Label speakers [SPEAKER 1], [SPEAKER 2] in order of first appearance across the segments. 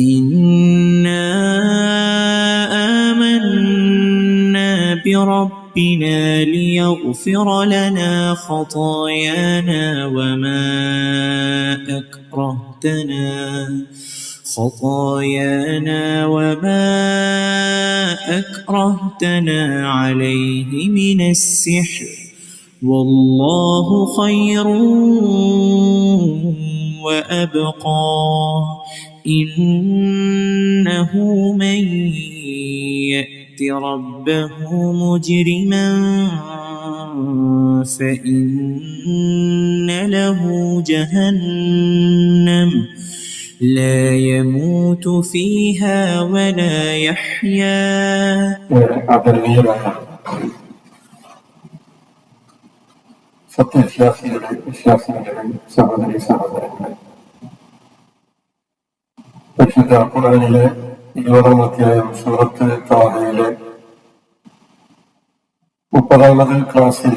[SPEAKER 1] إنا آمنا بربنا ليغفر لنا خطايانا وما أكرهتنا خطايانا وما أكرهتنا عليه من السحر والله خير وأبقى إنه من يأت ربه مجرما فإن له جهنم لا يموت فيها ولا يحيا
[SPEAKER 2] فطن شاف شاف شاف പരിശുദ്ധ ഖുറാനിലെ ഇരുപതാം അധ്യായം സൂറത്ത് താഹയിലെ മുപ്പതാമത് ക്ലാസ്സിൽ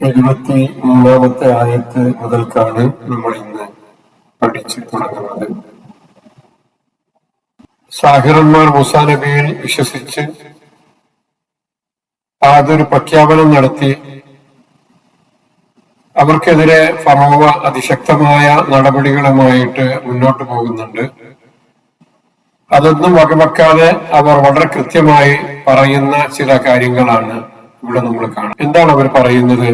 [SPEAKER 2] എഴുപത്തി മൂന്നാമത്തെ ആയത്ത് മുതൽക്കാണ് നമ്മൾ ഇന്ന് പഠിച്ചു തുടങ്ങുന്നത്. സാഹിറന്മാർ മുസാ നബിയിൽ വിശ്വസിച്ച് ഒരു പ്രഖ്യാപനം നടത്തി അവർക്കെതിരെ ഫറോവ അതിശക്തമായ നടപടികളുമായിട്ട് മുന്നോട്ട് പോകുന്നുണ്ട്. അതൊന്നും വകവെക്കാതെ അവർ വളരെ കൃത്യമായി പറയുന്ന ചില കാര്യങ്ങളാണ് ഇവിടെ നമ്മൾ കാണുന്നത്. എന്താണ് അവർ പറയുന്നത്?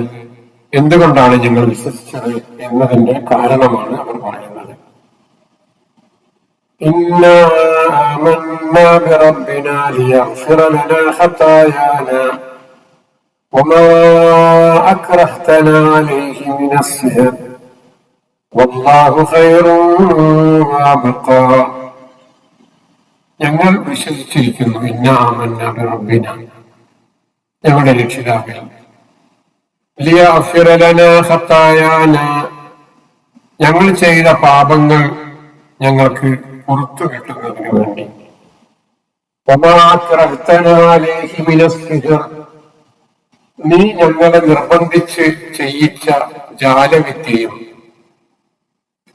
[SPEAKER 2] എന്തുകൊണ്ടാണ് ഞങ്ങൾ വിശ്വസിച്ചത് എന്നതിന്റെ കാരണമാണ് അവർ പറയുന്നത്. ഇന്ന وما أكرهتنا عليه من السحر والله خير وأبقى ഞങ്ങൾ വിശ്വസിച്ചിരിക്കുന്നു ഇന്ന ആമന്ന റബ്ബിന ഞങ്ങളുടെ രക്ഷിതാവിൽ ലിയഗ്ഫിറ ലനാ ഖത്തായാന ഞങ്ങൾ ചെയ്ത പാപങ്ങൾ ഞങ്ങൾക്ക് പുറത്തു കിട്ടുന്നതിന് വേണ്ടി നീ ഞങ്ങളെ നിർബന്ധിച്ച് ചെയ്യിച്ച ജാലവിദ്യയും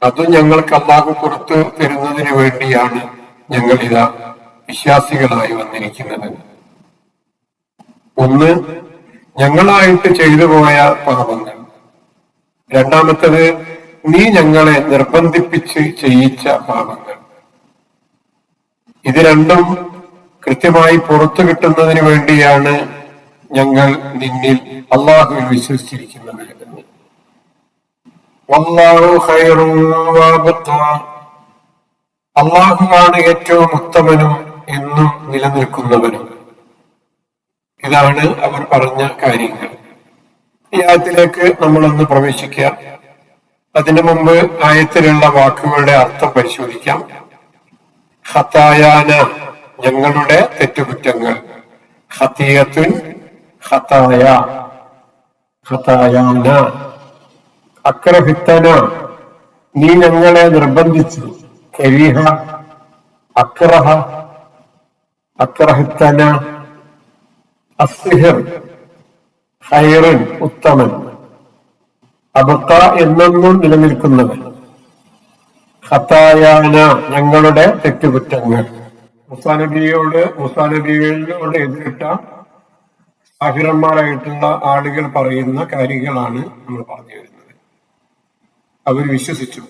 [SPEAKER 2] അതും ഞങ്ങൾക്ക് അള്ളാഹു പുറത്തു തരുന്നതിന് വേണ്ടിയാണ് ഞങ്ങൾ ഇതാ വിശ്വാസികളായി വന്നിരിക്കുന്നത്. ഒന്ന് ഞങ്ങളായിട്ട് ചെയ്തു പോയ പാപങ്ങൾ. രണ്ടാമത്തത് നീ ഞങ്ങളെ നിർബന്ധിപ്പിച്ച് ചെയ്യിച്ച പാപങ്ങൾ. ഇത് രണ്ടും കൃത്യമായി പുറത്തു കിട്ടുന്നതിന് വേണ്ടിയാണ് ഞങ്ങൾ നിന്നിൽ അള്ളാഹുവിൽ വിശ്വസിച്ചിരിക്കുന്നത്. എന്ന്. അള്ളാഹുവാണ് ഏറ്റവും ഉത്തമനും എന്നും നിലനിൽക്കുന്നവനും. ഇതാണ് അവർ പറഞ്ഞ കാര്യങ്ങൾ. ഈ ആയത്തിലേക്ക് നമ്മളൊന്ന് പ്രവേശിക്കാം അതിനു മുമ്പ് ആയത്തിലുള്ള വാക്കുകളുടെ അർത്ഥം പരിശോധിക്കാം. ഹത്തായാന ഞങ്ങളുടെ തെറ്റുകുറ്റങ്ങൾ. ഹത്തിയത്തുൻ ഹത്തായ ഖതായാന അക്രഹിത്തന. നീ ഞങ്ങളെ നിർബന്ധിച്ചു. കരിഹ അക്രഹ അക്രഹിത്തന. അസ്ഹിർ ഹൈറൻ ഉത്തമൻ. അബക്ക എന്നൊന്നും നിലനിൽക്കുന്നവൻ. ഖത്തായാന ഞങ്ങളുടെ തെറ്റുകുറ്റങ്ങൾ. മുസാനബിയോട് മുസാനബിയോട് എതിരിട്ട സാഹിറന്മാരായിട്ടുള്ള ആളുകൾ പറയുന്ന കാര്യങ്ങളാണ് നമ്മൾ പറഞ്ഞു വരുന്നത്. അവർ വിശ്വസിച്ചു.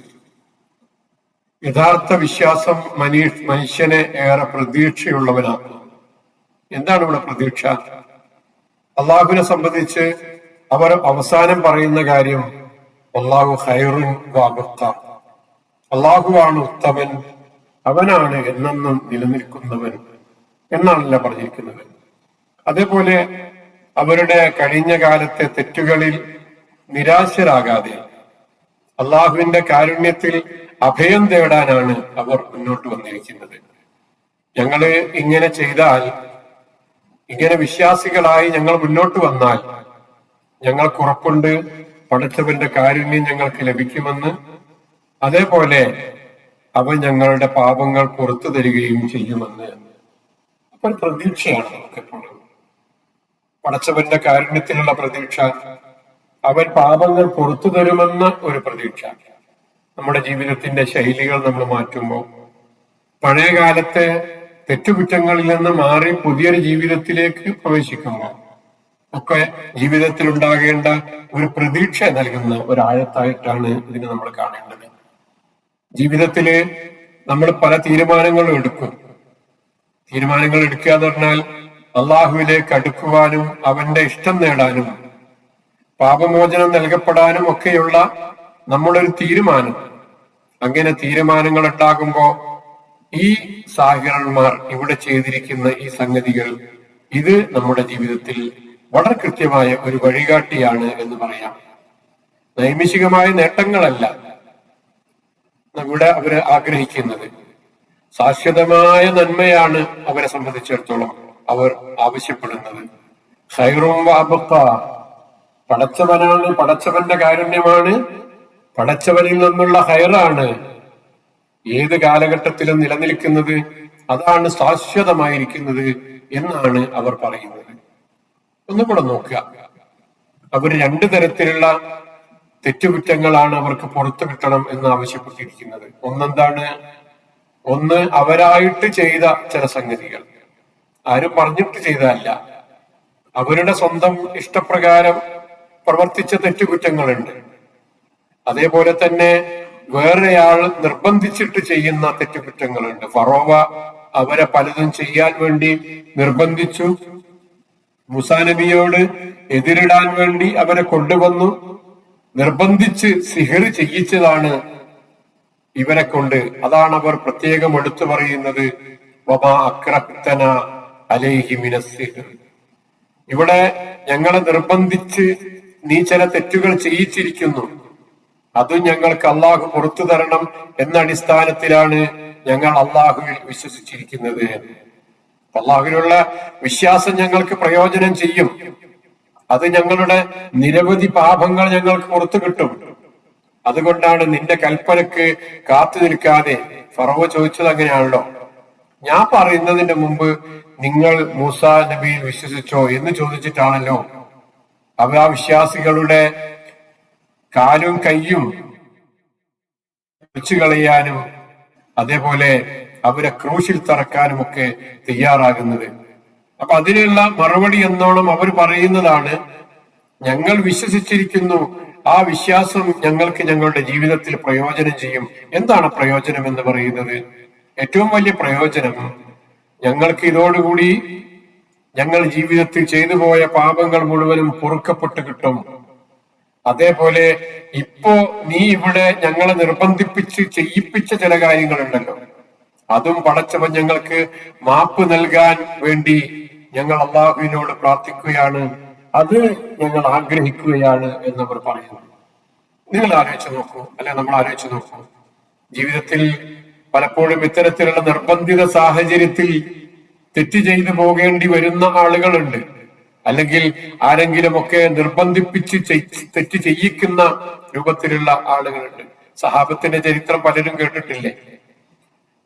[SPEAKER 2] യഥാർത്ഥ വിശ്വാസം മനീഷ് മനുഷ്യനെ ഏറെ പ്രതീക്ഷയുള്ളവനാക്കുന്നു എന്താണ് ഇവിടെ പ്രതീക്ഷ? അള്ളാഹുവിനെ സംബന്ധിച്ച് അവർ അവസാനം പറയുന്ന കാര്യം അള്ളാഹു ഹൈറുൻ വാബത്ത അള്ളാഹുവാണ് ഉത്തമൻ അവനാണ് എന്നെന്നും നിലനിൽക്കുന്നവൻ എന്നാണല്ല പറഞ്ഞിരിക്കുന്നത്. അതേപോലെ അവരുടെ കഴിഞ്ഞ കാലത്തെ തെറ്റുകളിൽ നിരാശരാകാതെ അള്ളാഹുവിന്റെ കാരുണ്യത്തിൽ അഭയം തേടാനാണ് അവർ മുന്നോട്ട് വന്നിരിക്കുന്നത്. ഞങ്ങൾ ഇങ്ങനെ ചെയ്താൽ ഇങ്ങനെ വിശ്വാസികളായി ഞങ്ങൾ മുന്നോട്ട് വന്നാൽ ഞങ്ങൾക്ക് ഉറപ്പുണ്ട് പടച്ചവന്റെ കാരുണ്യം ഞങ്ങൾക്ക് ലഭിക്കുമെന്ന്. അതേപോലെ അവ ഞങ്ങളുടെ പാപങ്ങൾ പുറത്തു തരികയും ചെയ്യുമെന്ന്. അപ്പോൾ പ്രതീക്ഷയാണ് നമുക്ക് എപ്പോഴും പടച്ചവന്റെ കാരുണ്യത്തിലുള്ള പ്രതീക്ഷ. അവൻ പാപങ്ങൾ പുറത്തു തരുമെന്ന ഒരു പ്രതീക്ഷ. നമ്മുടെ ജീവിതത്തിന്റെ ശൈലികൾ നമ്മൾ മാറ്റുമ്പോൾ പഴയ കാലത്തെ തെറ്റുകുറ്റങ്ങളിൽ നിന്ന് മാറി പുതിയൊരു ജീവിതത്തിലേക്ക് പ്രവേശിക്കുമ്പോൾ ഒക്കെ ജീവിതത്തിൽ ഉണ്ടാകേണ്ട ഒരു പ്രതീക്ഷ നൽകുന്ന ഒരാഴത്തായിട്ടാണ് ഇതിനെ നമ്മൾ കാണേണ്ടത്. ജീവിതത്തിൽ നമ്മൾ പല തീരുമാനങ്ങളും എടുക്കും. തീരുമാനങ്ങൾ എടുക്കുക എന്ന് പറഞ്ഞാൽ അള്ളാഹുവിലേക്ക് അടുക്കുവാനും അവന്റെ ഇഷ്ടം നേടാനും പാപമോചനം നൽകപ്പെടാനും ഒക്കെയുള്ള നമ്മളൊരു തീരുമാനം. അങ്ങനെ തീരുമാനങ്ങൾ ഉണ്ടാകുമ്പോ ഈ സാഹിറന്മാർ ഇവിടെ ചെയ്തിരിക്കുന്ന ഈ സംഗതികൾ ഇത് നമ്മുടെ ജീവിതത്തിൽ വളരെ കൃത്യമായ ഒരു വഴികാട്ടിയാണ് എന്ന് പറയാം. നൈമിഷികമായ നേട്ടങ്ങളല്ല ഇവിടെ അവർ ആഗ്രഹിക്കുന്നത്. ശാശ്വതമായ നന്മയാണ് അവരെ സംബന്ധിച്ചിടത്തോളം. അവർ ആവശ്യപ്പെടുന്നത്. ഹൈറും വാബക്ക പടച്ചവനാണ് പടച്ചവന്റെ കാരുണ്യമാണ്. പടച്ചവനിൽ നിന്നുള്ള ഹൈറാണ് ഏത് കാലഘട്ടത്തിലും നിലനിൽക്കുന്നത് അതാണ് ശാശ്വതമായിരിക്കുന്നത് എന്നാണ് അവർ പറയുന്നത്. ഒന്നും കൂടെ നോക്കുക. അവർ രണ്ടു തരത്തിലുള്ള തെറ്റുകുറ്റങ്ങളാണ് അവർക്ക് പുറത്തു കിട്ടണം എന്ന് ആവശ്യപ്പെട്ടിരിക്കുന്നത്. ഒന്നെന്താണ്? ഒന്ന് അവരായിട്ട് ചെയ്ത ചില സംഗതികൾ. ആരും പറഞ്ഞിട്ട് ചെയ്തതല്ല. അവരുടെ സ്വന്തം ഇഷ്ടപ്രകാരം പ്രവർത്തിച്ച തെറ്റുകുറ്റങ്ങളുണ്ട്. അതേപോലെ തന്നെ വേറെയാൾ നിർബന്ധിച്ചിട്ട് ചെയ്യുന്ന തെറ്റുകുറ്റങ്ങളുണ്ട്. ഫറോവ അവരെ പലതും ചെയ്യാൻ വേണ്ടി നിർബന്ധിച്ചു. മുസാനബിയോട് എതിരിടാൻ വേണ്ടി അവരെ കൊണ്ടുവന്നു. നിർബന്ധിച്ച് സിഹർ ചെയ്യിച്ചതാണ് ഇവരെ കൊണ്ട്. അതാണ് അവർ പ്രത്യേകം എടുത്തു പറയുന്നത്. വബ അക്രഹ്തന അലൈഹി മിനസ്സിഹ് ഇവിടെ ഞങ്ങളെ നിർബന്ധിച്ച് നീ ചില തെറ്റുകൾ ചെയ്യിച്ചിരിക്കുന്നു. അതും ഞങ്ങൾക്ക് അള്ളാഹു പുറത്തു തരണം എന്ന അടിസ്ഥാനത്തിലാണ് ഞങ്ങൾ അള്ളാഹുവിൽ വിശ്വസിച്ചിരിക്കുന്നത്. അള്ളാഹുവിലുള്ള വിശ്വാസം ഞങ്ങൾക്ക് പ്രയോജനം ചെയ്യും. അത് ഞങ്ങളുടെ നിരവധി പാപങ്ങൾ ഞങ്ങൾക്ക് പുറത്തു കിട്ടും. അതുകൊണ്ടാണ് നിന്റെ കൽപ്പനക്ക് കാത്തു നിൽക്കാതെ ഫറവ ചോദിച്ചത് അങ്ങനെയാണല്ലോ. ഞാൻ പറയുന്നതിന്റെ മുമ്പ് നിങ്ങൾ മൂസ നബിയിൽ വിശ്വസിച്ചോ എന്ന് ചോദിച്ചിട്ടാണല്ലോ. അവ വിശ്വാസികളുടെ കാലും കയ്യും വെച്ചു കളയാനും അതേപോലെ അവരെ ക്രൂശിൽ തറക്കാനും ഒക്കെ തയ്യാറാകുന്നത്. അപ്പൊ അതിനുള്ള മറുപടി എന്നോണം അവർ പറയുന്നതാണ് ഞങ്ങൾ വിശ്വസിച്ചിരിക്കുന്നു ആ വിശ്വാസം ഞങ്ങൾക്ക് ഞങ്ങളുടെ ജീവിതത്തിൽ പ്രയോജനം ചെയ്യും. എന്താണ് പ്രയോജനം എന്ന് പറയുന്നത്? ഏറ്റവും വലിയ പ്രയോജനം ഞങ്ങൾക്ക് ഇതോടുകൂടി ഞങ്ങൾ ജീവിതത്തിൽ ചെയ്തു പോയ പാപങ്ങൾ മുഴുവനും പൊറുക്കപ്പെട്ട് കിട്ടും. അതേപോലെ ഇപ്പോ നീ ഇവിടെ ഞങ്ങളെ നിർബന്ധിപ്പിച്ച് ചെയ്യിപ്പിച്ച ചില കാര്യങ്ങളുണ്ടല്ലോ. അതും പടച്ചവൻ ഞങ്ങൾക്ക് മാപ്പ് നൽകാൻ വേണ്ടി ഞങ്ങൾ അള്ളാഹുവിനോട് പ്രാർത്ഥിക്കുകയാണ്. അത് ഞങ്ങൾ ആഗ്രഹിക്കുകയാണ് എന്നവർ പറയുന്നു. നിങ്ങൾ ആലോചിച്ച് നോക്കൂ. അല്ലെ നമ്മൾ ആലോചിച്ച് നോക്കൂ. ജീവിതത്തിൽ പലപ്പോഴും ഇത്തരത്തിലുള്ള നിർബന്ധിത സാഹചര്യത്തിൽ തെറ്റ് ചെയ്തു പോകേണ്ടി വരുന്ന ആളുകളുണ്ട്. അല്ലെങ്കിൽ ആരെങ്കിലുമൊക്കെ നിർബന്ധിപ്പിച്ച് തെറ്റ് ചെയ്യിക്കുന്ന രൂപത്തിലുള്ള ആളുകളുണ്ട്. സഹാബത്തിന്റെ ചരിത്രം പലരും കേട്ടിട്ടില്ലേ?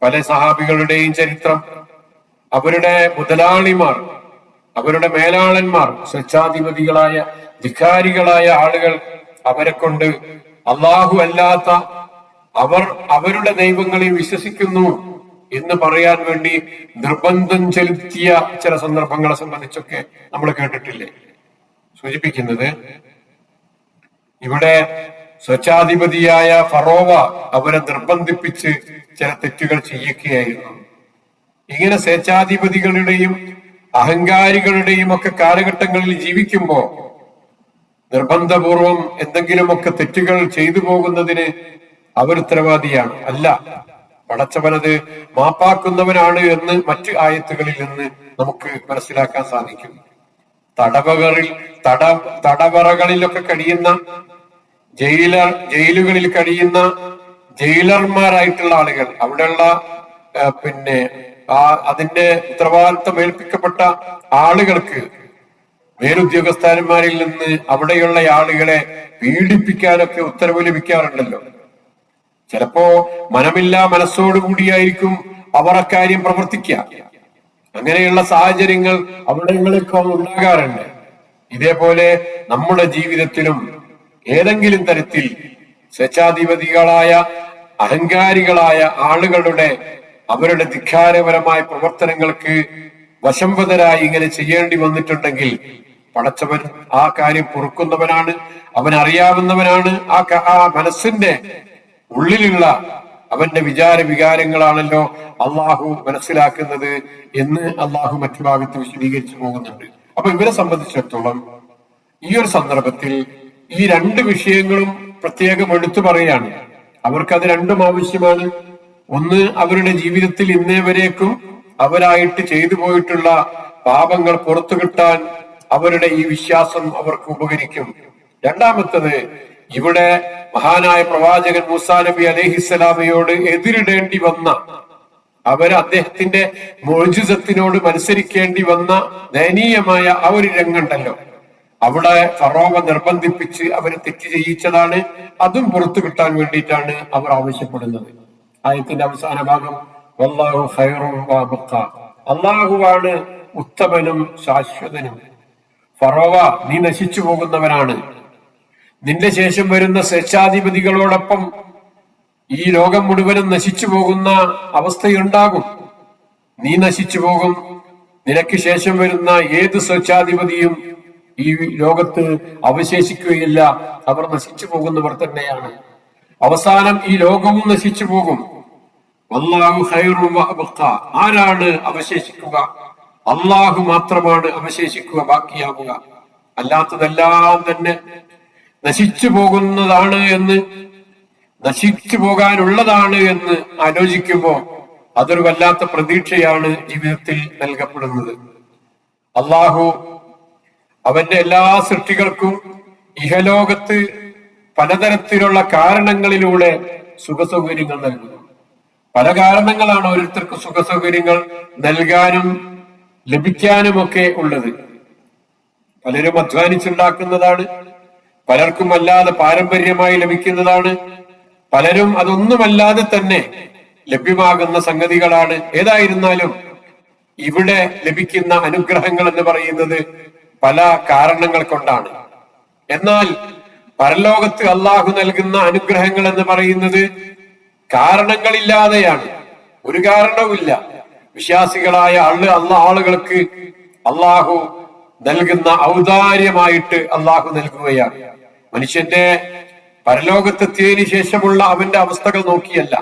[SPEAKER 2] പല സഹാബികളുടെയും ചരിത്രം. അവരുടെ മുതലാളിമാർ അവരുടെ മേലാളന്മാർ സ്വച്ഛാധിപതികളായ ധിക്കാരികളായ ആളുകൾ അവരെ കൊണ്ട് അള്ളാഹു അല്ലാത്ത അവർ അവരുടെ ദൈവങ്ങളെ വിശ്വസിക്കുന്നു എന്ന് പറയാൻ വേണ്ടി നിർബന്ധം ചെലുത്തിയ ചില സന്ദർഭങ്ങളെ സംബന്ധിച്ചൊക്കെ നമ്മൾ കേട്ടിട്ടില്ലേ? സൂചിപ്പിക്കുന്നത് ഇവിടെ സ്വച്ഛാധിപതിയായ ഫറോവ അവരെ നിർബന്ധിപ്പിച്ച് ചില തെറ്റുകൾ ചെയ്യിക്കുകയായിരുന്നു ഇങ്ങനെ സ്വേച്ഛാധിപതികളുടെയും അഹങ്കാരികളുടെയും ഒക്കെ കാലഘട്ടങ്ങളിൽ ജീവിക്കുമ്പോൾ നിർബന്ധപൂർവം എന്തെങ്കിലുമൊക്കെ തെറ്റുകൾ ചെയ്തു പോകുന്നതിന് അവർ ഉത്തരവാദിയാണ്. അല്ല പടച്ചവനത് മാപ്പാക്കുന്നവനാണ് എന്ന് മറ്റ് ആയത്തുകളിൽ നിന്ന് നമുക്ക് മനസ്സിലാക്കാൻ സാധിക്കും. തടവകളിൽ തട തടവറകളിലൊക്കെ കഴിയുന്ന ജയിലർ ജയിലുകളിൽ കഴിയുന്ന ജയിലർമാരായിട്ടുള്ള ആളുകൾ അവിടെയുള്ള പിന്നെ ആ അതിന്റെ ഉത്തരവാദിത്തം ഏൽപ്പിക്കപ്പെട്ട ആളുകൾക്ക് മേലുദ്യോഗസ്ഥന്മാരിൽ നിന്ന് അവിടെയുള്ള ആളുകളെ പീഡിപ്പിക്കാനൊക്കെ ഉത്തരവ് ലഭിക്കാറുണ്ടല്ലോ. ചിലപ്പോ മനമില്ലാ മനസ്സോടുകൂടിയായിരിക്കും അവർ അക്കാര്യം പ്രവർത്തിക്കുക. അങ്ങനെയുള്ള സാഹചര്യങ്ങൾ അവിടങ്ങളിലൊക്കെ ഉണ്ടാകാറുണ്ട്. ഇതേപോലെ നമ്മുടെ ജീവിതത്തിലും ഏതെങ്കിലും തരത്തിൽ സ്വച്ഛാധിപതികളായ അഹങ്കാരികളായ ആളുകളുടെ അവരുടെ ധിക്കാരപരമായ പ്രവർത്തനങ്ങൾക്ക് വശംവതരായി ഇങ്ങനെ ചെയ്യേണ്ടി വന്നിട്ടുണ്ടെങ്കിൽ പടച്ചവൻ ആ കാര്യം പൊറുക്കുന്നവനാണ് അവൻ അറിയാവുന്നവനാണ് ആ മനസ്സിന്റെ ഉള്ളിലുള്ള അവന്റെ വിചാര വികാരങ്ങളാണല്ലോ അള്ളാഹു മനസ്സിലാക്കുന്നത് എന്ന് അള്ളാഹു മറ്റു ഭാഗത്ത് വിശദീകരിച്ചു പോകുന്നുണ്ട്. അപ്പൊ ഇവരെ സംബന്ധിച്ചിടത്തോളം ഈ ഒരു സന്ദർഭത്തിൽ ഈ രണ്ട് വിഷയങ്ങളും പ്രത്യേകം എടുത്തു പറയുകയാണ്. അവർക്കത് രണ്ടും ആവശ്യമാണ്. ഒന്ന് അവരുടെ ജീവിതത്തിൽ ഇന്നേ വരേക്കും അവരായിട്ട് ചെയ്തു പോയിട്ടുള്ള പാപങ്ങൾ പുറത്തു കിട്ടാൻ അവരുടെ ഈ വിശ്വാസം അവർക്ക് ഉപകരിക്കും. രണ്ടാമത്തത് ഇവിടെ മഹാനായ പ്രവാചകൻ മൂസാ നബി അലഹിസ്സലാമയോട് എതിരിടേണ്ടി വന്ന അവർ അദ്ദേഹത്തിന്റെ മോചിതത്തിനോട് മത്സരിക്കേണ്ടി വന്ന ദയനീയമായ ആ ഒരു രംഗമുണ്ടല്ലോ. അവിടെ ഫറോവ നിർബന്ധിപ്പിച്ച് അവരെ തെറ്റ് ചെയ്യിച്ചതാണ്. അതും പുറത്തു കിട്ടാൻ വേണ്ടിയിട്ടാണ് അവർ ആവശ്യപ്പെടുന്നത്. ആയത്തിന്റെ അവസാന ഭാഗം. അള്ളാഹുവാണ് ഉത്തമനും ശാശ്വതനും. ഫറോവ നീ നശിച്ചു പോകുന്നവനാണ്. നിന്റെ ശേഷം വരുന്ന സ്വേച്ഛാധിപതികളോടൊപ്പം ഈ ലോകം മുഴുവനും നശിച്ചു പോകുന്ന അവസ്ഥയുണ്ടാകും. നീ നശിച്ചു പോകും. നിനക്ക് ശേഷം വരുന്ന ഏത് സ്വച്ഛാധിപതിയും ഈ ലോകത്ത് അവശേഷിക്കുകയില്ല. അവർ നശിച്ചു പോകുന്നവർ തന്നെയാണ്. അവസാനം ഈ ലോകവും നശിച്ചു പോകും. ആരാണ് അവശേഷിക്കുക? അള്ളാഹു മാത്രമാണ് അവശേഷിക്കുക ബാക്കിയാവുക. അല്ലാത്തതെല്ലാം തന്നെ നശിച്ചു പോകുന്നതാണ് എന്ന് നശിച്ചു പോകാനുള്ളതാണ് എന്ന് ആലോചിക്കുമ്പോൾ അതൊരു വല്ലാത്ത പ്രതീക്ഷയാണ് ജീവിതത്തിൽ നൽകപ്പെടുന്നത്. അള്ളാഹു അവന്റെ എല്ലാ സൃഷ്ടികൾക്കും ഇഹലോകത്ത് പലതരത്തിലുള്ള കാരണങ്ങളിലൂടെ സുഖസൗകര്യങ്ങൾ നൽകുന്നു. പല കാരണങ്ങളാണ് ഓരോരുത്തർക്ക് സുഖസൗകര്യങ്ങൾ നൽകാനും ലഭിക്കാനുമൊക്കെ ഉള്ളത്. പലരും അധ്വാനിച്ചുണ്ടാക്കുന്നതാണ്. പലർക്കും അല്ലാതെ പാരമ്പര്യമായി ലഭിക്കുന്നതാണ്. പലരും അതൊന്നുമല്ലാതെ തന്നെ ലഭ്യമാകുന്ന സംഗതികളാണ്. ഏതായിരുന്നാലും ഇവിടെ ലഭിക്കുന്ന അനുഗ്രഹങ്ങൾ എന്ന് പറയുന്നത് പല കാരണങ്ങൾ കൊണ്ടാണ്. എന്നാൽ പരലോകത്ത് അള്ളാഹു നൽകുന്ന അനുഗ്രഹങ്ങൾ എന്ന് പറയുന്നത് കാരണങ്ങളില്ലാതെയാണ്. ഒരു കാരണവുമില്ല. വിശ്വാസികളായ ആൾ അല്ല ആളുകൾക്ക് അള്ളാഹു നൽകുന്ന ഔദാര്യമായിട്ട് അള്ളാഹു നൽകുകയാണ്. മനുഷ്യന്റെ പരലോകത്തെത്തിയതിന് ശേഷമുള്ള അവന്റെ അവസ്ഥകൾ നോക്കിയല്ല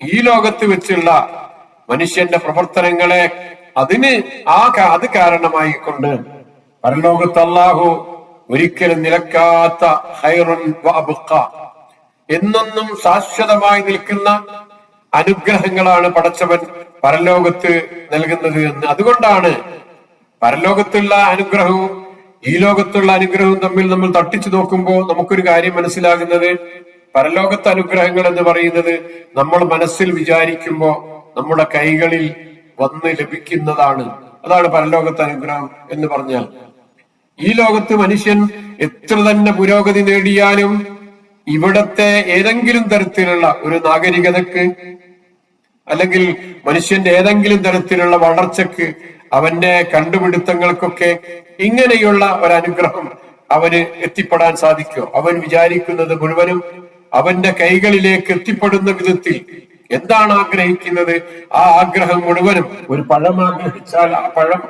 [SPEAKER 2] ഈ ലോകത്ത് വെച്ചുള്ള മനുഷ്യന്റെ പ്രവർത്തനങ്ങളെ അതിന് ആ അത് കാരണമായി കൊണ്ട് പരലോകത്ത് അള്ളാഹു ഒരിക്കലും നിലക്കാത്ത അബ്ഖ. ശാശ്വതമായി നിൽക്കുന്ന അനുഗ്രഹങ്ങളാണ് പടച്ചവൻ പരലോകത്ത് നൽകുന്നത് എന്ന് അതുകൊണ്ടാണ് പരലോകത്തുള്ള അനുഗ്രഹവും ഈ ലോകത്തുള്ള അനുഗ്രഹം തമ്മിൽ നമ്മൾ തട്ടിച്ചു നോക്കുമ്പോൾ നമുക്കൊരു കാര്യം മനസ്സിലാകുന്നത്. പരലോകത്തെ അനുഗ്രഹങ്ങൾ എന്ന് പറയുന്നത് നമ്മൾ മനസ്സിൽ വിചാരിക്കുമ്പോൾ നമ്മുടെ കൈകളിൽ വന്ന് ലഭിക്കുന്നതാണ്. അതാണ് പരലോകത്തെ അനുഗ്രഹം എന്ന് പറഞ്ഞാൽ. ഈ ലോകത്ത് മനുഷ്യൻ എത്ര തന്നെ പുരോഗതി നേടിയാലും ഇവിടത്തെ ഏതെങ്കിലും തരത്തിലുള്ള ഒരു നാഗരികതക്ക് അല്ലെങ്കിൽ മനുഷ്യന്റെ ഏതെങ്കിലും തരത്തിലുള്ള വളർച്ചക്ക് അവന്റെ കണ്ടുപിടുത്തങ്ങൾക്കൊക്കെ ഇങ്ങനെയുള്ള ഒരു അനുഗ്രഹം അവന് എത്തിപ്പെടാൻ സാധിക്കും? അവൻ വിചാരിക്കുന്നത് മുഴുവനും അവന്റെ കൈകളിലേക്ക് എത്തിപ്പെടുന്ന വിധത്തിൽ. എന്താണ് ആഗ്രഹിക്കുന്നത്? ആ ആഗ്രഹം മുഴുവനും ഒരു പഴം ആഗ്രഹിച്ചാൽ ആ പഴം.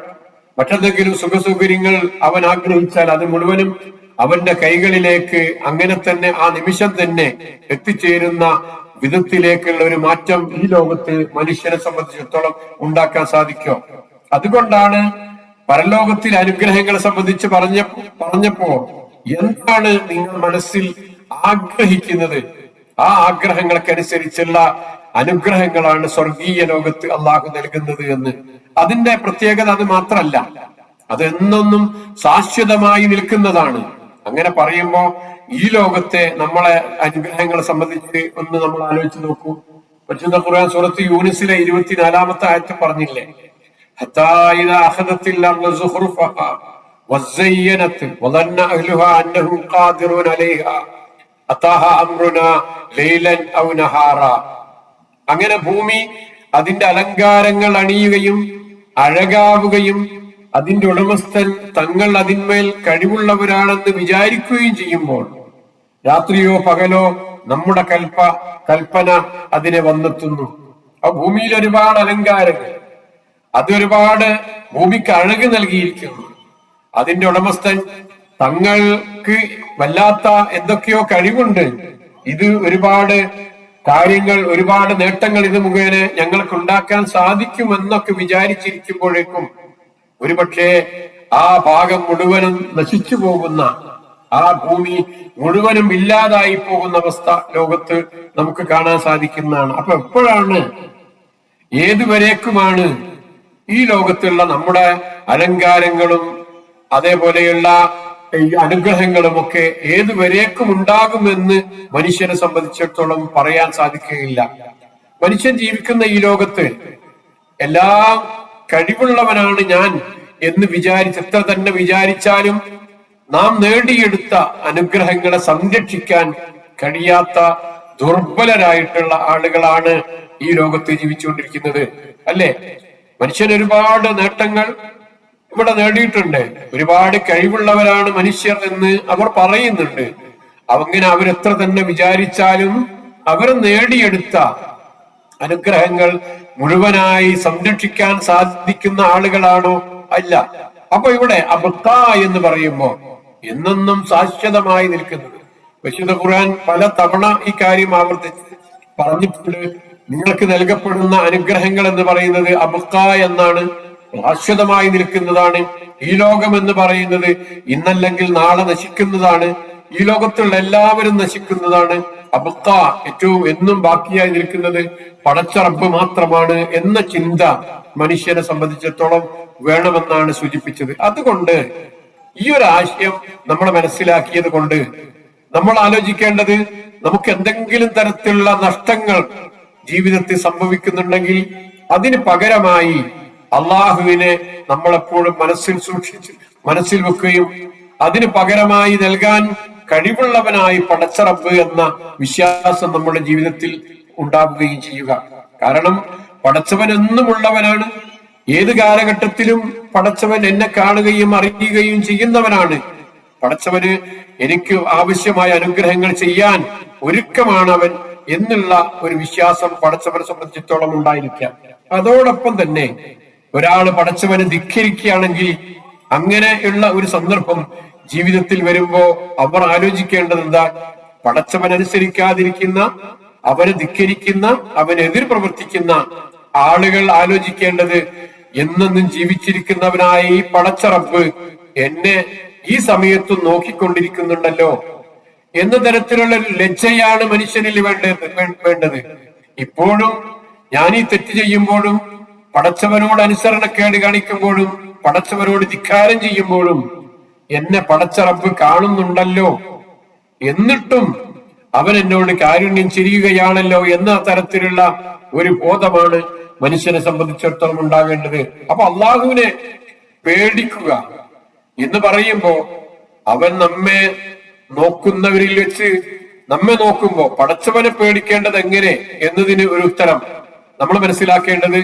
[SPEAKER 2] മറ്റെന്തെങ്കിലും സുഖസൗകര്യങ്ങൾ അവൻ ആഗ്രഹിച്ചാൽ അത് മുഴുവനും അവന്റെ കൈകളിലേക്ക് അങ്ങനെ തന്നെ ആ നിമിഷം തന്നെ എത്തിച്ചേരുന്ന വിധത്തിലേക്കുള്ള ഒരു മാറ്റം ഈ ലോകത്ത് മനുഷ്യനെ സംബന്ധിച്ചിടത്തോളം ഉണ്ടാക്കാൻ സാധിക്കോ? അതുകൊണ്ടാണ് പരലോകത്തിലെ അനുഗ്രഹങ്ങളെ സംബന്ധിച്ച് പറഞ്ഞ പറഞ്ഞപ്പോ എന്താണ് നിങ്ങൾ മനസ്സിൽ ആഗ്രഹിക്കുന്നത്? ആ ആഗ്രഹങ്ങൾക്കനുസരിച്ചുള്ള അനുഗ്രഹങ്ങളാണ് സ്വർഗീയ ലോകത്ത് അള്ളാഹു നൽകുന്നത് എന്ന്. അതിന്റെ പ്രത്യേകത അത് മാത്രല്ല അത് എന്നൊന്നും ശാശ്വതമായി നിൽക്കുന്നതാണ്. അങ്ങനെ പറയുമ്പോ ഈ ലോകത്തെ നമ്മളെ അനുഗ്രഹങ്ങളെ സംബന്ധിച്ച് ഒന്ന് നമ്മൾ ആലോചിച്ച് നോക്കൂ. പരിശുദ്ധ ഖുർആൻ സൂറത്ത് യൂനിസിലെ ഇരുപത്തിനാലാമത്തെ ആയത്ത് പറഞ്ഞില്ലേ? അങ്ങനെ ഭൂമി അതിന്റെ അലങ്കാരങ്ങൾ അണിയുകയും അഴകാവുകയും അതിന്റെ ഉടമസ്ഥൻ തങ്ങൾ അതിന്മേൽ കഴിവുള്ളവരാണെന്ന് വിചാരിക്കുകയും ചെയ്യുമ്പോൾ രാത്രിയോ പകലോ നമ്മുടെ കൽപ്പ കൽപ്പന അതിനെ വന്നെത്തുന്നു. ആ ഭൂമിയിൽ ഒരുപാട് അലങ്കാരങ്ങൾ. അതൊരുപാട് ഭൂമിക്ക് അഴക് നൽകിയിരിക്കുന്നു. അതിന്റെ ഉടമസ്ഥൻ തങ്ങൾക്ക് വല്ലാത്ത എന്തൊക്കെയോ കഴിവുണ്ട്. ഇത് ഒരുപാട് കാര്യങ്ങൾ ഒരുപാട് നേട്ടങ്ങൾ ഇത് മുഖേന ഞങ്ങൾക്ക് ഉണ്ടാക്കാൻ സാധിക്കുമെന്നൊക്കെ വിചാരിച്ചിരിക്കുമ്പോഴേക്കും ഒരുപക്ഷെ ആ ഭാഗം മുഴുവനും നശിച്ചു പോകുന്ന ആ ഭൂമി മുഴുവനും ഇല്ലാതായി പോകുന്ന അവസ്ഥ ലോകത്ത് നമുക്ക് കാണാൻ സാധിക്കുന്നതാണ്. അപ്പൊ എപ്പോഴാണ് ഏതുവരേക്കുമാണ് ഈ ലോകത്തുള്ള നമ്മുടെ അലങ്കാരങ്ങളും അതേപോലെയുള്ള ഈ അനുഗ്രഹങ്ങളും ഒക്കെ ഏതുവരേക്കും ഉണ്ടാകുമെന്ന് മനുഷ്യനെ സംബന്ധിച്ചിടത്തോളം പറയാൻ സാധിക്കുകയില്ല. മനുഷ്യൻ ജീവിക്കുന്ന ഈ ലോകത്ത് എല്ലാം കഴിവുള്ളവനാണ് ഞാൻ എന്ന് വിചാരിച്ച് എത്ര തന്നെ വിചാരിച്ചാലും നാം നേടിയെടുത്ത അനുഗ്രഹങ്ങളെ സംരക്ഷിക്കാൻ കഴിയാത്ത ദുർബലരായിട്ടുള്ള ആളുകളാണ് ഈ ലോകത്ത് ജീവിച്ചുകൊണ്ടിരിക്കുന്നത്. അല്ലെ? മനുഷ്യൻ ഒരുപാട് നേട്ടങ്ങൾ ഇവിടെ നേടിയിട്ടുണ്ട്. ഒരുപാട് കഴിവുള്ളവരാണ് മനുഷ്യർ എന്ന് അവർ പറയുന്നുണ്ട്. അങ്ങനെ അവരെത്ര തന്നെ വിചാരിച്ചാലും അവർ നേടിയെടുത്ത അനുഗ്രഹങ്ങൾ മുഴുവനായി സംരക്ഷിക്കാൻ സാധിക്കുന്ന ആളുകളാണോ അല്ല. അപ്പൊ ഇവിടെ അബക്ക എന്ന് പറയുമ്പോ എന്നെന്നും ശാശ്വതമായി നിൽക്കുന്നത്. വിശുദ്ധ ഖുർആൻ പല തവണ ഈ കാര്യം ആവർത്തിച്ച് പറഞ്ഞിട്ടുണ്ട്. നിങ്ങൾക്ക് നൽകപ്പെടുന്ന അനുഗ്രഹങ്ങൾ എന്ന് പറയുന്നത് അബുക്ക എന്നാണ്. ശാശ്വതമായി നിൽക്കുന്നതാണ്. ഈ ലോകം എന്ന് പറയുന്നത് ഇന്നല്ലെങ്കിൽ നാളെ നശിക്കുന്നതാണ്. ഈ ലോകത്തുള്ള എല്ലാവരും നശിക്കുന്നതാണ്. അബുക്ക ഏറ്റവും എന്നും ബാക്കിയായി നിൽക്കുന്നത് പടച്ച റബ്ബ് മാത്രമാണ് എന്ന ചിന്ത മനുഷ്യനെ സംബന്ധിച്ചിടത്തോളം വേണമെന്നാണ് സൂചിപ്പിച്ചത്. അതുകൊണ്ട് ഈ ഒരു ആശയം നമ്മൾ മനസ്സിലാക്കിയത് കൊണ്ട് നമ്മൾ ആലോചിക്കേണ്ടത് നമുക്ക് എന്തെങ്കിലും തരത്തിലുള്ള നഷ്ടങ്ങൾ ജീവിതത്തിൽ സംഭവിക്കുന്നുണ്ടെങ്കിൽ അതിന് പകരമായി അള്ളാഹുവിനെ നമ്മളെപ്പോഴും മനസ്സിൽ സൂക്ഷിച്ച് മനസ്സിൽ വെക്കുകയും അതിന് പകരമായി നൽകാൻ കഴിവുള്ളവനായി പടച്ചറബ് എന്ന വിശ്വാസം നമ്മുടെ ജീവിതത്തിൽ ഉണ്ടാവുകയും ചെയ്യുക. കാരണം പടച്ചവൻ എന്നും ഉള്ളവനാണ്. ഏത് കാലഘട്ടത്തിലും പടച്ചവൻ എന്നെ കാണുകയും അറിയുകയും ചെയ്യുന്നവനാണ്. പടച്ചവന് എനിക്ക് ആവശ്യമായ അനുഗ്രഹങ്ങൾ ചെയ്യാൻ ഒരുക്കമാണ് അവൻ എന്നുള്ള ഒരു വിശ്വാസം പടച്ചവനെ സംബന്ധിച്ചിടത്തോളം ഉണ്ടായിരിക്കാം. അതോടൊപ്പം തന്നെ ഒരാൾ പടച്ചവനെ ധിഖരിക്കുകയാണെങ്കിൽ അങ്ങനെയുള്ള ഒരു സന്ദർഭം ജീവിതത്തിൽ വരുമ്പോ അവർ ആലോചിക്കേണ്ടത് എന്താ? പടച്ചവൻ അനുസരിക്കാതിരിക്കുന്ന അവനെ ധിക്കരിക്കുന്ന അവനെതിർ പ്രവർത്തിക്കുന്ന ആളുകൾ ആലോചിക്കേണ്ടത് എന്നെന്നും ജീവിച്ചിരിക്കുന്നവനായ ഈ പടച്ചറപ്പ് എന്നെ ഈ സമയത്തും നോക്കിക്കൊണ്ടിരിക്കുന്നുണ്ടല്ലോ. എന്ന തരത്തിലുള്ള ലജ്ജയാണ് മനുഷ്യനിൽ വേണ്ടത് വേണ്ടത്. ഇപ്പോഴും ഞാൻ ഈ തെറ്റ് ചെയ്യുമ്പോഴും പടച്ചവനോട് അനുസരണക്കേട് കാണിക്കുമ്പോഴും പടച്ചവനോട് ധിക്കാരം ചെയ്യുമ്പോഴും എന്നെ പടച്ച റബ്ബ് കാണുന്നുണ്ടല്ലോ. എന്നിട്ടും അവൻ എന്നോട് കാരുണ്യം ചെയ്യുകയാണല്ലോ എന്ന തരത്തിലുള്ള ഒരു ബോധമാണ് മനുഷ്യനെ സംബന്ധിച്ചിടത്തോളം ഉണ്ടാകേണ്ടത്. അപ്പൊ അള്ളാഹുവിനെ പേടിക്കുക എന്ന് പറയുമ്പോ അവൻ നമ്മെ നോക്കുന്നവരിൽ വെച്ച് നമ്മെ നോക്കുമ്പോൾ പടച്ചവനെ പേടിക്കേണ്ടത് എങ്ങനെ എന്നതിന് ഒരു ഉത്തരം നമ്മൾ മനസ്സിലാക്കേണ്ടത്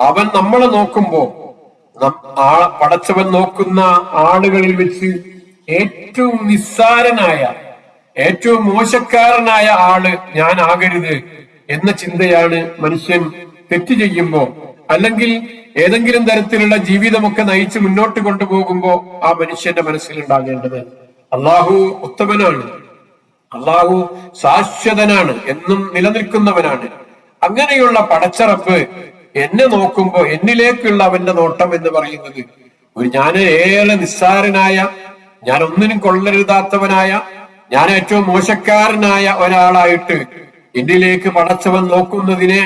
[SPEAKER 2] അവൻ നമ്മളെ നോക്കുമ്പോൾ പടച്ചവൻ നോക്കുന്ന ആളുകളിൽ വെച്ച് ഏറ്റവും നിസ്സാരനായ ഏറ്റവും മോശക്കാരനായ ആൾ ഞാൻ ആകരുത് എന്ന ചിന്തയാണ് മനുഷ്യൻ തെറ്റ് ചെയ്യുമ്പോൾ അല്ലെങ്കിൽ ഏതെങ്കിലും തരത്തിലുള്ള ജീവിതമൊക്കെ നയിച്ച് മുന്നോട്ട് കൊണ്ടുപോകുമ്പോൾ ആ മനുഷ്യന്റെ മനസ്സിലുണ്ടാകേണ്ടത്. അള്ളാഹു ഉത്തമനാണ്. അള്ളാഹു ശാശ്വതനാണ് എന്നും നിലനിൽക്കുന്നവനാണ്. അങ്ങനെയുള്ള പടച്ചറപ്പ് എന്നെ നോക്കുമ്പോ എന്നിലേക്കുള്ള അവന്റെ നോട്ടം എന്ന് പറയുന്നത് ഒരു ഞാൻ ഏറെ നിസ്സാരനായ ഞാൻ ഒന്നിനും കൊള്ളരുതാത്തവനായ ഞാൻ ഏറ്റവും മോശക്കാരനായ ഒരാളായിട്ട് എന്നിലേക്ക് പടച്ചവൻ നോക്കുന്നതിനെ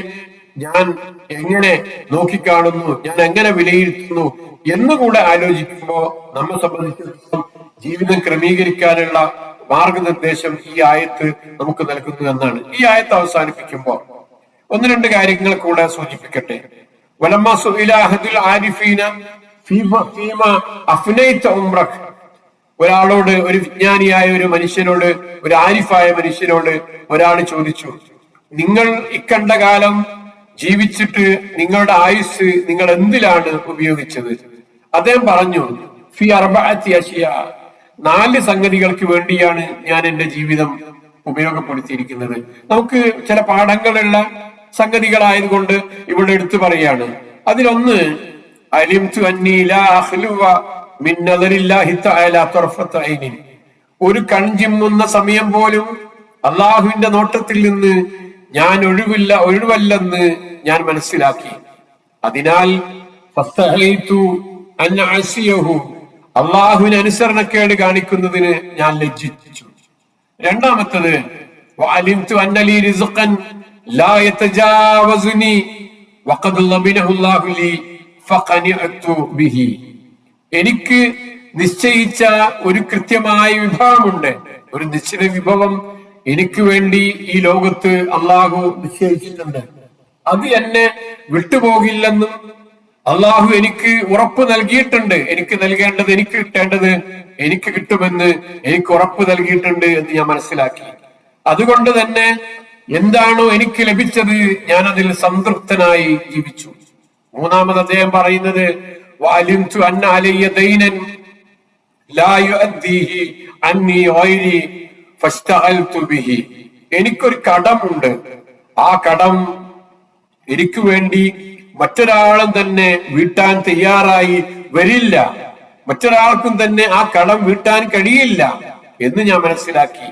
[SPEAKER 2] ഞാൻ എങ്ങനെ നോക്കിക്കാണുന്നു? ഞാൻ എങ്ങനെ വിലയിരുത്തുന്നു? എന്നുകൂടെ ആലോചിക്കുമ്പോ നമ്മെ സംബന്ധിച്ചിടത്തോളം ജീവിതം ക്രമീകരിക്കാനുള്ള മാർഗനിർദ്ദേശം ഈ ആയത്ത് നമുക്ക് നൽകുന്നു എന്നാണ്. ഈ ആയത്ത് അവസാനിപ്പിക്കുമ്പോൾ ഒന്ന് രണ്ട് കാര്യങ്ങൾ കൂടെ സൂചിപ്പിക്കട്ടെ. ആരിഫീന ഒരാളോട് ഒരു വിജ്ഞാനിയായ ഒരു മനുഷ്യനോട് ഒരു ആരിഫായ മനുഷ്യനോട് ഒരാൾ ചോദിച്ചു നിങ്ങൾ ഇക്കണ്ട കാലം ജീവിച്ചിട്ട് നിങ്ങളുടെ ആയുസ് നിങ്ങൾ എന്തിലാണ് ഉപയോഗിച്ചത്? അദ്ദേഹം പറഞ്ഞു ഫി അർബഅത്തി അഷിയ. നാല് സംഗതികൾക്ക് വേണ്ടിയാണ് ഞാൻ എന്റെ ജീവിതം ഉപയോഗപ്പെടുത്തിയിരിക്കുന്നത്. നമുക്ക് ചില പാഠങ്ങളുള്ള സംഗതികളായതുകൊണ്ട് ഇവിടെ എടുത്തു പറയാണ്. അതിലൊന്ന് ഒരു കൺചിമ്മുന്ന സമയം പോലും അള്ളാഹുവിന്റെ നോട്ടത്തിൽ നിന്ന് ഞാൻ ഒഴിവില്ല ഒഴിവല്ലെന്ന് ഞാൻ മനസ്സിലാക്കി. അതിനാൽ അള്ളാഹുവിന് അനുസരണക്കേട് കാണിക്കുന്നതിന് ഞാൻ ലജ്ജിച്ചു. രണ്ടാമത്തത് എനിക്ക് നിശ്ചയിച്ച ഒരു കൃത്യമായ വിഭവമുണ്ട് ഒരു നിശ്ചിത വിഭവം എനിക്ക് വേണ്ടി ഈ ലോകത്ത് അള്ളാഹു നിശ്ചയിച്ചിട്ടുണ്ട്. അത് എന്നെ വിട്ടുപോകില്ലെന്നും അള്ളാഹു എനിക്ക് ഉറപ്പ് നൽകിയിട്ടുണ്ട്. എനിക്ക് നൽകേണ്ടത് എനിക്ക് കിട്ടേണ്ടത് എനിക്ക് കിട്ടുമെന്ന് എനിക്ക് ഉറപ്പ് നൽകിയിട്ടുണ്ട് എന്ന് ഞാൻ മനസ്സിലാക്കി. അതുകൊണ്ട് തന്നെ എന്താണോ എനിക്ക് ലഭിച്ചത് ഞാൻ അതിൽ സംതൃപ്തനായി ജീവിച്ചു. മൂന്നാമത് അദ്ദേഹം പറയുന്നത് എനിക്കൊരു കടമുണ്ട്. ആ കടം എനിക്ക് വേണ്ടി മറ്റൊരാളും തന്നെ വീട്ടാൻ തയ്യാറായി വരില്ല. മറ്റൊരാൾക്കും തന്നെ ആ കടം വീട്ടാൻ കഴിയില്ല എന്ന് ഞാൻ മനസ്സിലാക്കി.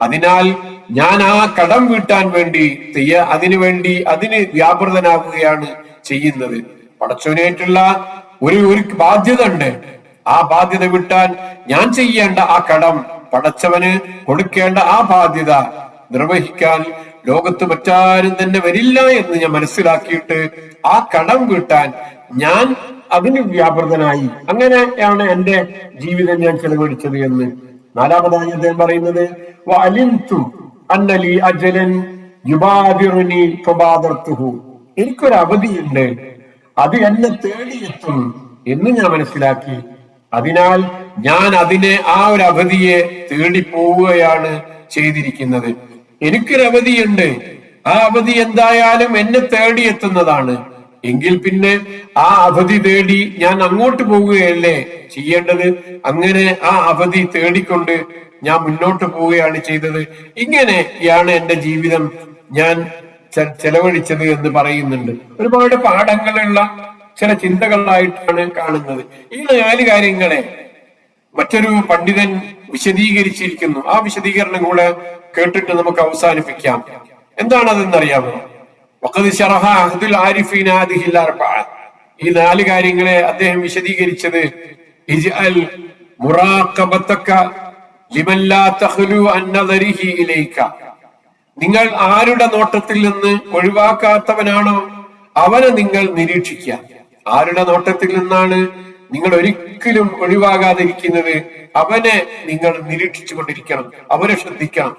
[SPEAKER 2] അതിനാൽ ഞാൻ ആ കടം വീട്ടാൻ വേണ്ടി തയ്യാ അതിനു വേണ്ടി അതിന് വ്യാപൃതനാകുകയാണ് ചെയ്യുന്നത്. പടച്ചോനായിട്ടുള്ള ഒരു ഒരു ബാധ്യത ഉണ്ട്. ആ ബാധ്യത വിട്ടാൻ ഞാൻ ചെയ്യേണ്ട ആ കടം പടച്ചവന് കൊടുക്കേണ്ട ആ ബാധ്യത നിർവഹിക്കാൻ ലോകത്ത് മറ്റാരും തന്നെ വരില്ല എന്ന് ഞാൻ മനസ്സിലാക്കിയിട്ട് ആ കടം വീട്ടാൻ ഞാൻ അതിന് വ്യാപൃതനായി. അങ്ങനെയാണ് എന്റെ ജീവിതം ഞാൻ ചെലവഴിച്ചത് എന്ന്. നാലാമതായി അദ്ദേഹം പറയുന്നത് അന്നലി അജലൻ പ്രബാദർത്തുഹു എനിക്കൊരു അവധിയുണ്ട്. അത് എന്നെ തേടിയെത്തും എന്ന് ഞാൻ മനസ്സിലാക്കി. അതിനാൽ ഞാൻ അതിനെ ആ ഒരു അവധിയെ തേടി പോവുകയാണ് ചെയ്തിരിക്കുന്നത്. എനിക്കൊരു അവധിയുണ്ട്. ആ അവധി എന്തായാലും എന്നെ തേടി എത്തുന്നതാണ് എങ്കിൽ പിന്നെ ആ അവധി തേടി ഞാൻ അങ്ങോട്ട് പോവുകയല്ലേ ചെയ്യേണ്ടത്? അങ്ങനെ ആ അവധി തേടിക്കൊണ്ട് ഞാൻ മുന്നോട്ട് പോവുകയാണ് ചെയ്തത്. ഇങ്ങനെയാണ് എന്റെ ജീവിതം ഞാൻ ചെലവഴിച്ചത് എന്ന് പറയുന്നുണ്ട്. ഒരുപാട് പാഠങ്ങളുള്ള ചില ചിന്തകളായിട്ടാണ് കാണുന്നത്. ഈ നാല് കാര്യങ്ങളെ മറ്റൊരു പണ്ഡിതൻ വിശദീകരിച്ചിരിക്കുന്നു. ആ വിശദീകരണം കൂടെ കേട്ടിട്ട് നമുക്ക് അവസാനിപ്പിക്കാം. എന്താണ് അതെന്നറിയാമോ ഈ നാല് കാര്യങ്ങളെ അദ്ദേഹം വിശദീകരിച്ചത് നിങ്ങൾ ആരുടെ നോട്ടത്തിൽ നിന്ന് ഒഴിവാക്കാത്തവനാണോ? അവനെ നിങ്ങൾ നിരീക്ഷിക്കുക. ആരുടെ നോട്ടത്തിൽ നിന്നാണ് നിങ്ങൾ ഒരിക്കലും ഒഴിവാകാതിരിക്കുന്നത് അവനെ നിങ്ങൾ നിരീക്ഷിച്ചു കൊണ്ടിരിക്കണം അവനെ ശ്രദ്ധിക്കണം.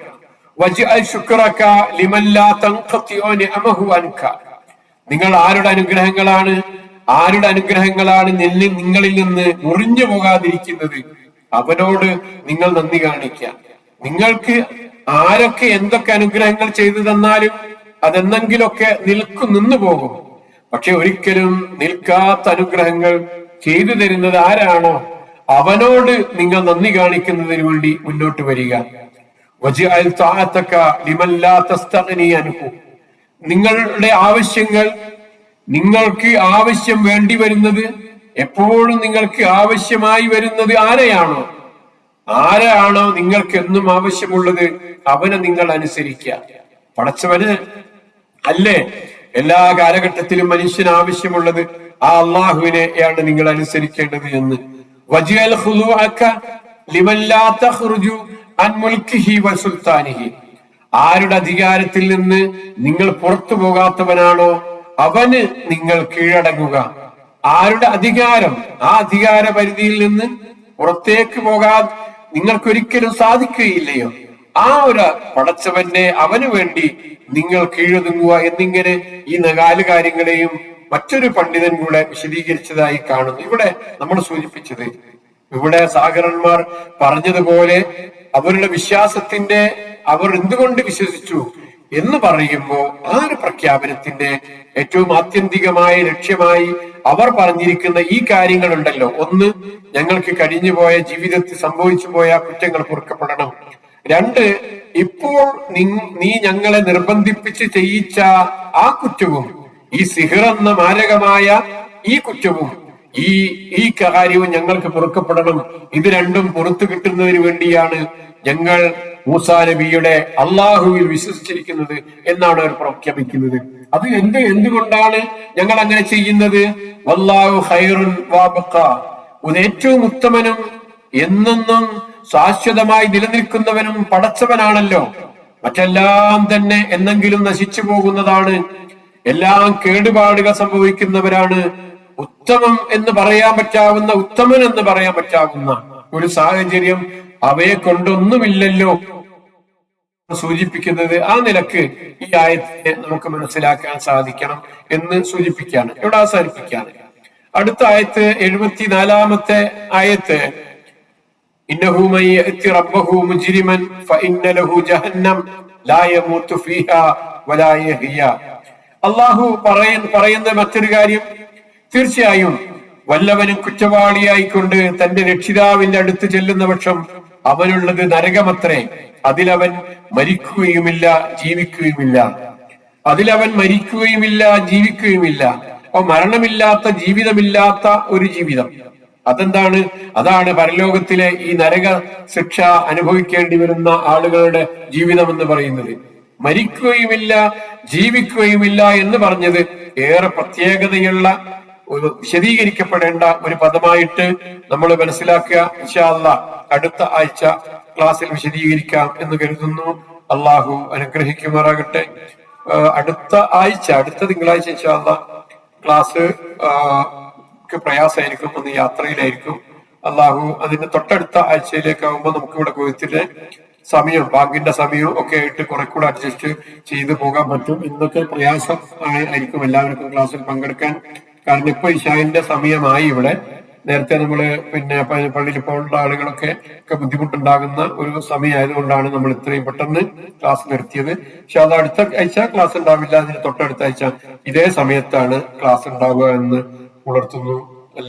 [SPEAKER 2] നിങ്ങൾ ആരുടെ അനുഗ്രഹങ്ങളാണ്? ആരുടെ അനുഗ്രഹങ്ങളാണ് നിങ്ങളിൽ നിന്ന് മുറിഞ്ഞു പോകാതിരിക്കുന്നത്? അവനോട് നിങ്ങൾ നന്ദി കാണിക്കുക നിങ്ങൾക്ക് ആരൊക്കെ എന്തൊക്കെ അനുഗ്രഹങ്ങൾ ചെയ്തു തന്നാലും അതെന്തെങ്കിലൊക്കെ നിൽക്കു നിന്നു പോകും. പക്ഷെ ഒരിക്കലും നിൽക്കാത്ത അനുഗ്രഹങ്ങൾ ചെയ്തു തരുന്നത് ആരാണോ അവനോട് നിങ്ങൾ നന്ദി കാണിക്കുന്നതിന് വേണ്ടി മുന്നോട്ട് വരിക. നിങ്ങളുടെ ആവശ്യങ്ങൾ നിങ്ങൾക്ക് ആവശ്യം വേണ്ടി വരുന്നത് എപ്പോഴും നിങ്ങൾക്ക് ആവശ്യമായി വരുന്നത് ആരെയാണോ? ആരാണോ നിങ്ങൾക്ക് എന്നും ആവശ്യമുള്ളത് അവനെ നിങ്ങൾ അനുസരിക്കുക. പടച്ചവന് അല്ലേ? എല്ലാ കാലഘട്ടത്തിലും മനുഷ്യന് ആവശ്യമുള്ളത് ആ അള്ളാഹുവിനെ ആണ് നിങ്ങൾ അനുസരിക്കേണ്ടത് എന്ന്. ആരുടെ അധികാരത്തിൽ നിന്ന് നിങ്ങൾ പുറത്തു പോകാത്തവനാണോ അവന് നിങ്ങൾ കീഴടങ്ങുക. ആരുടെ അധികാരം ആ അധികാര പരിധിയിൽ നിന്ന് പുറത്തേക്ക് പോകാൻ നിങ്ങൾക്കൊരിക്കലും സാധിക്കുകയില്ലയോ? ആ ഒരു പടച്ചവന്റെ അവന് വേണ്ടി നിങ്ങൾ കീഴൊതുങ്ങുക എന്നിങ്ങനെ ഈ നാല് കാര്യങ്ങളെയും മറ്റൊരു പണ്ഡിതൻ കൂടെ വിശദീകരിച്ചതായി കാണുന്നു. ഇവിടെ നമ്മൾ സൂചിപ്പിച്ചത് ഇവിടെ സാഗരന്മാർ പറഞ്ഞതുപോലെ അവരുടെ വിശ്വാസത്തിന്റെ അവർ എന്തുകൊണ്ട് വിശ്വസിച്ചു എന്ന് പറയുമ്പോൾ ആ ഒരു പ്രഖ്യാപനത്തിന്റെ ഏറ്റവും ആത്യന്തികമായ ലക്ഷ്യമായി അവർ പറഞ്ഞിരിക്കുന്ന ഈ കാര്യങ്ങളുണ്ടല്ലോ. ഒന്ന് ഞങ്ങൾക്ക് കഴിഞ്ഞുപോയ ജീവിതത്തിൽ സംഭവിച്ചു പോയ കുറ്റങ്ങൾ പൊറുക്കപ്പെടണം. രണ്ട് ഇപ്പോൾ നീ ഞങ്ങളെ നിർബന്ധിപ്പിച്ച് ചെയ്യിച്ച ആ കുറ്റവും ഈ സിഹിർ എന്ന മാരകമായ ഈ കുറ്റവും ഈ ഈ കാര്യവും ഞങ്ങൾക്ക് പൊറുക്കപ്പെടണം. ഇത് രണ്ടും പുറത്തു കിട്ടുന്നതിന് വേണ്ടിയാണ് ഞങ്ങൾ മൂസാ നബിയുടെ അള്ളാഹുവിൽ വിശ്വസിച്ചിരിക്കുന്നത് എന്നാണ് അവർ പ്രഖ്യാപിക്കുന്നത്. അത് എന്ത് എന്തുകൊണ്ടാണ് ഞങ്ങൾ അങ്ങനെ ചെയ്യുന്നത്? വല്ലാഹു ഹൈറുൻ ഏറ്റവും ഉത്തമനും എന്നെന്നും ശാശ്വതമായി നിലനിൽക്കുന്നവനും പടച്ചവനാണല്ലോ. മറ്റെല്ലാം തന്നെ എന്നെങ്കിലും നശിച്ചു പോകുന്നതാണ്. എല്ലാം കേടുപാടുകൾ സംഭവിക്കുന്നവരാണ്. ഉത്തമം എന്ന് പറയാൻ പറ്റാവുന്ന ഉത്തമൻ എന്ന് പറയാൻ പറ്റാവുന്ന ഒരു സാഹചര്യം അവയെ കൊണ്ടൊന്നുമില്ലല്ലോ. സൂചിപ്പിക്കുന്നത് ആ നിലയ്ക്ക് ഈ ആയത്തിനെ നമുക്ക് മനസ്സിലാക്കാൻ സാധിക്കണം എന്ന് സൂചിപ്പിക്കുകയാണ്. ഇവിടെ അവസാനിപ്പിക്കാണ് അടുത്ത ആയത്ത് എഴുപത്തിനാലാമത്തെ ആയത്ത്. ഇന്നഹു അല്ലാഹു പറയുന്ന പറയുന്ന മറ്റൊരു കാര്യം തീർച്ചയായും വല്ലവനും കുറ്റവാളിയായിക്കൊണ്ട് തന്റെ രക്ഷിതാവിന്റെ അടുത്ത് ചെല്ലുന്ന പക്ഷം അവനുള്ളത് നരകമത്രേ. അതിലവൻ മരിക്കുകയുമില്ല ജീവിക്കുകയുമില്ല. അതിലവൻ മരിക്കുകയുമില്ല ജീവിക്കുകയുമില്ല. അപ്പൊ മരണമില്ലാത്ത ജീവിതമില്ലാത്ത ഒരു ജീവിതം. അതെന്താണ്? അതാണ് പരലോകത്തിലെ ഈ നരക ശിക്ഷ അനുഭവിക്കേണ്ടി വരുന്ന ആളുകളുടെ ജീവിതം എന്ന് പറയുന്നത്. മരിക്കുകയുമില്ല ജീവിക്കുകയുമില്ല എന്ന് പറഞ്ഞത് ഏറെ പ്രത്യേകതയുള്ള ഒരു വിശദീകരിക്കപ്പെടേണ്ട ഒരു പദമായിട്ട് നമ്മൾ മനസ്സിലാക്കുക. ഇൻഷാ അല്ലാ അടുത്ത ആഴ്ച ക്ലാസ്സിൽ വിശദീകരിക്കാം എന്ന് കരുതുന്നു. അള്ളാഹു അനുഗ്രഹിക്കുമാറാകട്ടെ. അടുത്ത ആഴ്ച അടുത്ത തിങ്കളാഴ്ച ഇൻഷാ അല്ലാ ക്ലാസ് പ്രയാസമായിരിക്കും ഒന്ന് യാത്രയിലായിരിക്കും. അള്ളാഹു അതിന്റെ തൊട്ടടുത്ത ആഴ്ചയിലേക്കാവുമ്പോൾ നമുക്ക് ഇവിടെ കോയത്തിന്റെ സമയം ബാങ്കിന്റെ സമയവും ഒക്കെ ആയിട്ട് കുറെ കൂടെ അഡ്ജസ്റ്റ് ചെയ്തു പോകാൻ പറ്റും. ഇന്നൊക്കെ പ്രയാസം ആയിരിക്കും എല്ലാവർക്കും ക്ലാസ്സിൽ പങ്കെടുക്കാൻ. കാരണം ഇപ്പൊ ഇഷാന്റെ സമയമായി ഇവിടെ. നേരത്തെ നമ്മൾ പിന്നെ പള്ളിയിൽ പോകേണ്ട ആളുകളൊക്കെ ഒക്കെ ബുദ്ധിമുട്ടുണ്ടാകുന്ന ഒരു സമയമായതുകൊണ്ടാണ് നമ്മൾ ഇത്രയും പെട്ടെന്ന് ക്ലാസ് നിർത്തിയത്. പക്ഷെ അത് അടുത്ത ആഴ്ച ക്ലാസ് ഉണ്ടാവില്ല അതിന് തൊട്ടടുത്ത ആഴ്ച ഇതേ സമയത്താണ് ക്ലാസ് ഉണ്ടാവുക എന്ന് ഉണർത്തുന്നു.